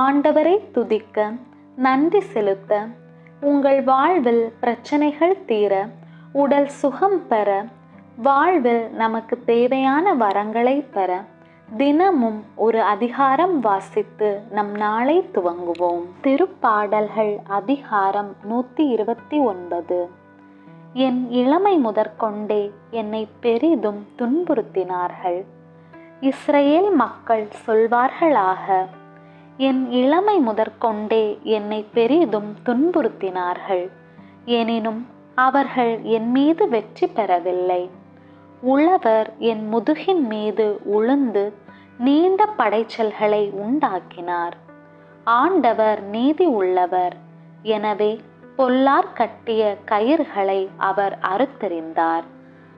ஆண்டவரை துதிக்க நன்றி செலுத்த உங்கள் வாழ்வில் பிரச்சனைகள் தீர உடல் சுகம் பெற வாழ்வில் நமக்கு தேவையான வரங்களை பெற தினமும் ஒரு அதிகாரம் வாசித்து நம் நாளை துவங்குவோம். திருப்பாடல்கள் அதிகாரம் நூற்றி இருபத்தி ஒன்பது. என் இளமை முதற்கொண்டே என்னை பெரிதும் துன்புறுத்தினார்கள். இஸ்ரேல் மக்கள் சொல்வார்களாக என் இளமை முதற்கொண்டே என்னை பெரிதும் துன்புறுத்தினார்கள். எனினும் அவர்கள் என் மீது வெற்றி பெறவில்லை. உழவர் என் முதுகின் மீது உளுந்து நீண்ட படைச்சல்களை உண்டாக்கினார். ஆண்டவர் நீதி உள்ளவர். எனவே பொல்லார் கட்டிய கயிர்களை அவர் அறுத்தெறிந்தார்.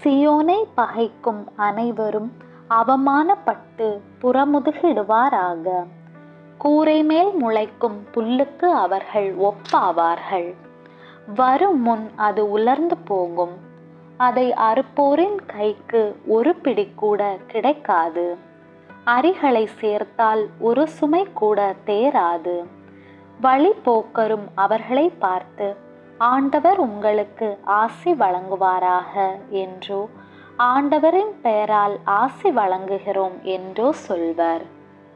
சியோனை பகைக்கும் அனைவரும் அவமானப்பட்டு புறமுதுகிடுவாராக. கூரை மேல் முளைக்கும் புல்லுக்கு அவர்கள் ஒப்பாவார்கள். வரும் முன் அது உலர்ந்து போகும். அதை அறுப்போரின் கைக்கு ஒரு பிடி கூட கிடைக்காது. அரிகளை சேர்த்தால் ஒரு சுமை கூட தேராது. வழி போக்கரும் அவர்களை பார்த்து ஆண்டவர் உங்களுக்கு ஆசி வழங்குவாராக என்றோ ஆண்டவரின் பெயரால் ஆசி வழங்குகிறோம் என்றோ சொல்வர்.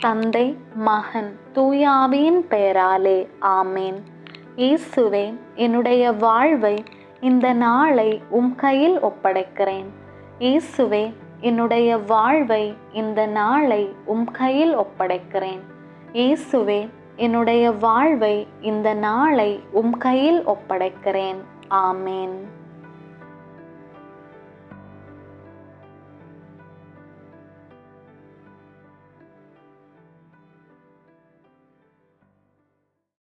தந்தை மகன் தூயாவியின் பெயராலே ஆமேன். இயேசுவே என்னுடைய வாழ்வை இந்த நாளை உம் கையில் ஒப்படைக்கிறேன். இயேசுவே என்னுடைய வாழ்வை இந்த நாளை உம் கையில் ஒப்படைக்கிறேன். இயேசுவே என்னுடைய வாழ்வை இந்த நாளை உம் கையில் ஒப்படைக்கிறேன். ஆமேன்.